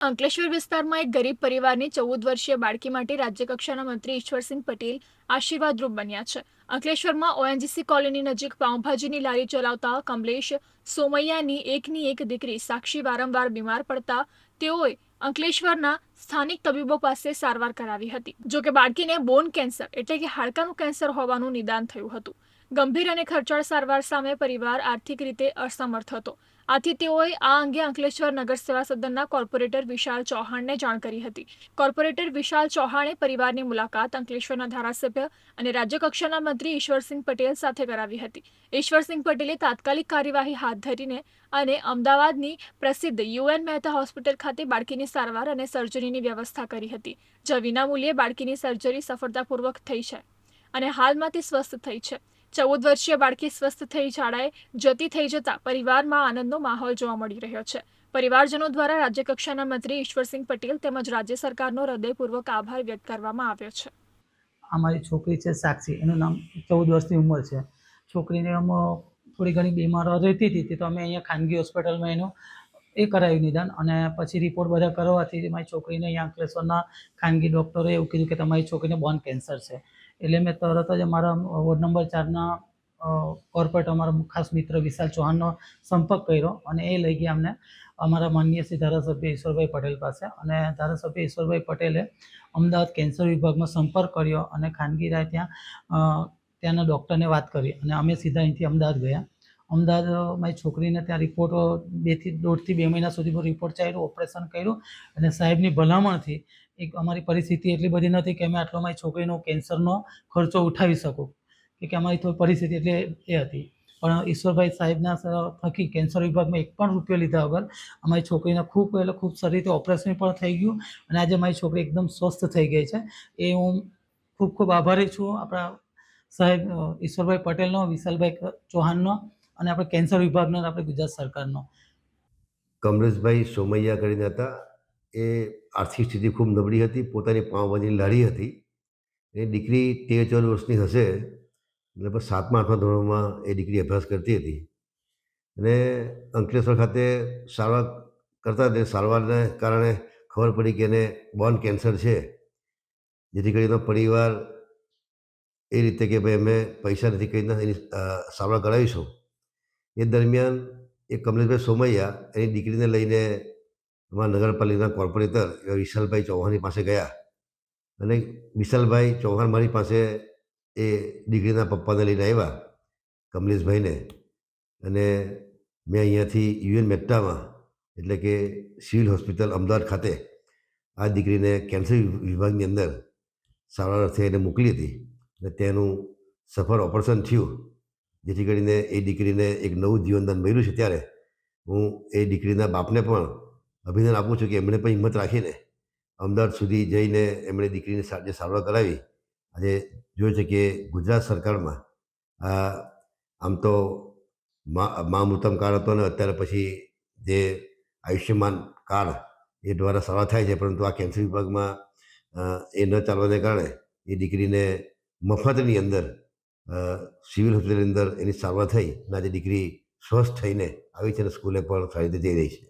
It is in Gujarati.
અંકલેશ્વર વિસ્તારમાં એક ગરીબ પરિવારની ચૌદ વર્ષીય બાળકી માટે રાજ્યકક્ષાના મંત્રી ઈશ્વરસિંહ પટેલ આશીર્વાદરૂપ બન્યા છે. અંકલેશ્વરમાં ઓએનજીસી કોલોની નજીક પાઉંભાજીની લારી ચલાવતા કમલેશ સોમૈયાની એકની એક દીકરી સાક્ષી વારંવાર બીમાર પડતા તેઓએ અંકલેશ્વરના સ્થાનિક તબીબો પાસે સારવાર કરાવી હતી. જોકે બાળકીને બોન કેન્સર એટલે કે હાડકાનું કેન્સર હોવાનું નિદાન થયું હતું. ગંભીર અને ખર્ચાળ સારવાર સામે પરિવાર આર્થિક રીતે અસમર્થ હતો. આથી તેઓએ આ અંગે અંકલેશ્વર નગર સેવા સદનના કોર્પોરેટર વિશાલ ચૌહાણને જાણ કરી હતી. કોર્પોરેટર વિશાલ ચૌહાણે પરિવારની મુલાકાત અંકલેશ્વરના ધારાસભ્ય અને રાજ્યકક્ષાના મંત્રી ઈશ્વરસિંહ પટેલ સાથે કરાવી હતી. ઈશ્વરસિંહ પટેલે તાત્કાલિક કાર્યવાહી હાથ ધરીને અને અમદાવાદની પ્રસિદ્ધ યુએન મહેતા હોસ્પિટલ ખાતે બાળકીની સારવાર અને સર્જરીની વ્યવસ્થા કરી હતી. જ્યાં વિનામૂલ્યે બાળકીની સર્જરી સફળતાપૂર્વક થઈ છે અને હાલમાં તે સ્વસ્થ થઈ છે. ચૌદ વર્ષીય બાળકી સ્વસ્થ થઈ શાળાએ જતી થઈ જતા પરિવારમાં આનંદનો માહોલ જોવા મળી રહ્યો છે. પરિવારજનો દ્વારા રાજ્યકક્ષાના મંત્રી ઈશ્વરસિંહ પટેલ તેમજ રાજ્ય સરકારનો હૃદયપૂર્વક આભાર વ્યક્ત કરવામાં આવ્યો છે. અમારી છોકરી છે, સાક્ષી. એનું નામ ચૌદ વર્ષની ઉંમર છે. છોકરીને આમ થોડી ઘણી બીમાર રહેતી હતી, તો અમે અહીંયા ખાનગી હોસ્પિટલમાં એનું એ કરાયું નિદાન અને પછી રિપોર્ટ બધા કરવાથી મારી છોકરીને અહીંયા અંકલેશ્વરના ખાનગી ડૉક્ટરે એવું કીધું કે તમારી છોકરીને બોન કેન્સર છે. એટલે મેં તરત જ અમારા વોર્ડ નંબર ચારના કોર્પોરેટ અમારા ખાસ મિત્ર વિશાલ ચૌહાણનો સંપર્ક કર્યો અને એ લઈ ગયા અમને. અમારા માનનીય શ્રી ધારાસભ્ય ઈશ્વરભાઈ પટેલ પાસે અને ધારાસભ્ય ઈશ્વરભાઈ પટેલે અમદાવાદ કેન્સર વિભાગમાં સંપર્ક કર્યો અને ખાનગી રાય ત્યાં ત્યાંના ડૉક્ટરને વાત કરી અને અમે સીધા અહીંથી અમદાવાદ ગયા. અમદાવાદ મારી છોકરીને ત્યાં રિપોર્ટ બેથી દોઢથી બે મહિના સુધીનો રિપોર્ટ ચાલ્યો ઓપરેશન કર્યું અને સાહેબની ભલામણથી એક અમારી પરિસ્થિતિ એટલી બધી નથી કે અમે આટલો મારી છોકરીનો કેન્સરનો ખર્ચો ઉઠાવી શકું, કે અમારી થોડી પરિસ્થિતિ એટલે એ હતી. પણ ઈશ્વરભાઈ સાહેબના થકી કેન્સર વિભાગમાં એક પણ રૂપિયો લીધા વગર અમારી છોકરીને ખૂબ એટલે ખૂબ સારી રીતે ઓપરેશન પણ થઈ ગયું અને આજે મારી છોકરી એકદમ સ્વસ્થ થઈ ગઈ છે. એ હું ખૂબ ખૂબ આભારી છું. આપણા સાહેબ ઈશ્વરભાઈ પટેલનો, વિશાલભાઈ ચૌહાણનો અને આપણે કેન્સર વિભાગનો આપણે ગુજરાત સરકારનો. કમલેશભાઈ સોમૈયા કરીને હતા. એ આર્થિક સ્થિતિ ખૂબ નબળી હતી. પોતાની પાઉંભાજીની લારી હતી. એ દીકરી તેર ચૌદ વર્ષની હશે. લગભગ સાતમા, આઠમા ધોરણમાં એ દીકરી અભ્યાસ કરતી હતી. અને અંકલેશ્વર ખાતે સારવાર કરતા તે સારવારને કારણે ખબર પડી કે એને બોન કેન્સર છે. જેથી કરીને પરિવાર એ રીતે કે ભાઈ અમે પૈસા નથી કરીને એની સારવાર કરાવીશું. એ દરમિયાન એ કમલેશભાઈ સોમૈયા એની દીકરીને લઈને અમારા નગરપાલિકાના કોર્પોરેટર એવા વિશાલભાઈ ચૌહાણની પાસે ગયા. અને વિશાલભાઈ ચૌહાણ મારી પાસે એ દીકરીના પપ્પાને લઈને આવ્યા, કમલેશભાઈને. અને મેં અહીંયાથી યુએન મેટ્ટામાં, એટલે કે સિવિલ હોસ્પિટલ અમદાવાદ ખાતે, આ દીકરીને કેન્સર વિભાગની અંદર સારવાર અર્થે એને મોકલી હતી. અને તેનું સફળ ઓપરેશન થયું. જેથી કરીને એ દીકરીને એક નવું જીવનદાન મળ્યું છે ત્યારે હું એ દીકરીના બાપને પણ અભિનંદન આપું છું કે એમણે પણ હિંમત રાખીને અમદાવાદ સુધી જઈને એમણે દીકરીને જે સારવાર કરાવી. આજે જોયું છે કે ગુજરાત સરકારમાં આમ તો મા મૃતમ કાર્ડ હતો ને અત્યારે પછી જે આયુષ્યમાન કાર્ડ એ દ્વારા સારવાર થાય છે, પરંતુ આ કેન્સર વિભાગમાં એ ન ચાલવાને કારણે એ દીકરીને મફતની અંદર સિવિલ હોસ્પિટલની અંદર એની સારવાર થઈ અને આજે દીકરી સ્વસ્થ થઈને આવી છે અને સ્કૂલે પણ સારી રીતે જઈ રહી છે.